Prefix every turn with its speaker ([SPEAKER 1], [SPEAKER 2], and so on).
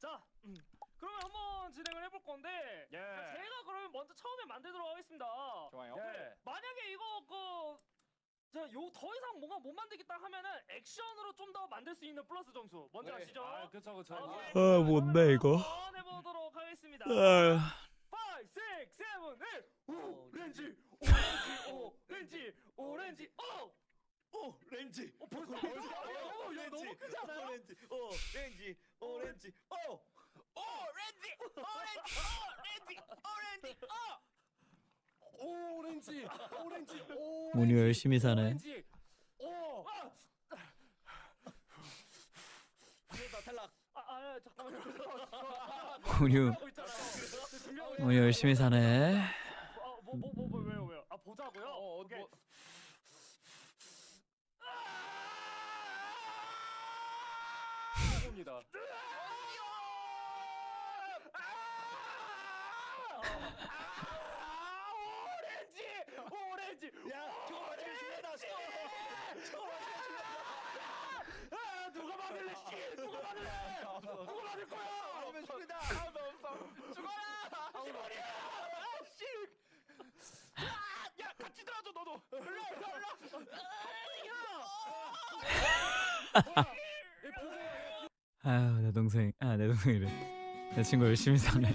[SPEAKER 1] 자, 음, 그러면 한번 진행을 해볼 건데
[SPEAKER 2] 예.
[SPEAKER 1] 자, 제가 그러면 먼저 처음에 만들도록 하겠습니다.
[SPEAKER 2] 좋아요.
[SPEAKER 1] 네. 만약에 이거 그저요더 이상 뭔가 못 만들겠다 하면은 액션으로 좀 더 만들 수 있는 플러스 점수 먼저
[SPEAKER 2] 네.
[SPEAKER 1] 아시죠?
[SPEAKER 2] 아, 그쵸, 그쵸.
[SPEAKER 1] 오케이.
[SPEAKER 2] 아,
[SPEAKER 3] 아, 뭔데, 이거?
[SPEAKER 1] 한번 해보도록 하겠습니다.
[SPEAKER 3] 아,
[SPEAKER 1] 5, 6, 7, 8 오렌지 오렌지 오렌지 오렌지 어!
[SPEAKER 4] 오 렌지
[SPEAKER 1] 어 벌써
[SPEAKER 4] 오,
[SPEAKER 1] 벌써 너무 크지 않아요?
[SPEAKER 4] 오렌지 오렌지 오렌지 오 오렌지 오렌지 오렌지 오렌지
[SPEAKER 2] 오렌지, 오렌지, 오.
[SPEAKER 3] 문이 열심히 사네.
[SPEAKER 2] 오렌지. 오.
[SPEAKER 1] 아,
[SPEAKER 4] 이러다 탈락
[SPEAKER 1] 아, 아 잠깐만요.
[SPEAKER 3] 문유,
[SPEAKER 1] 하고 있잖아요. 준비하고
[SPEAKER 3] 문이 열심히 사네.
[SPEAKER 1] 아, 뭐, 뭐, 뭐, 뭐, 왜요, 왜요? 아, 보자고요?
[SPEAKER 2] 어, 어,
[SPEAKER 1] 오케이.
[SPEAKER 2] 뭐. 입니다.
[SPEAKER 1] 오렌지! 오렌지!
[SPEAKER 4] 야 저거 맞으면 죽는다 저거
[SPEAKER 1] 아, 누가 맞을래, 씨! 누가 맞을래! 누가 맞을 거야!
[SPEAKER 4] 맞으면 죽는다
[SPEAKER 2] 아무도 없어. 죽어라.
[SPEAKER 1] 시발이야! 아, 씨! 아, 야, 같이 들어줘, 너도! 일로 와, 일로 와, 일로 와!
[SPEAKER 3] 아유, 내 동생, 아, 내 동생이래. 내 친구 열심히 사네.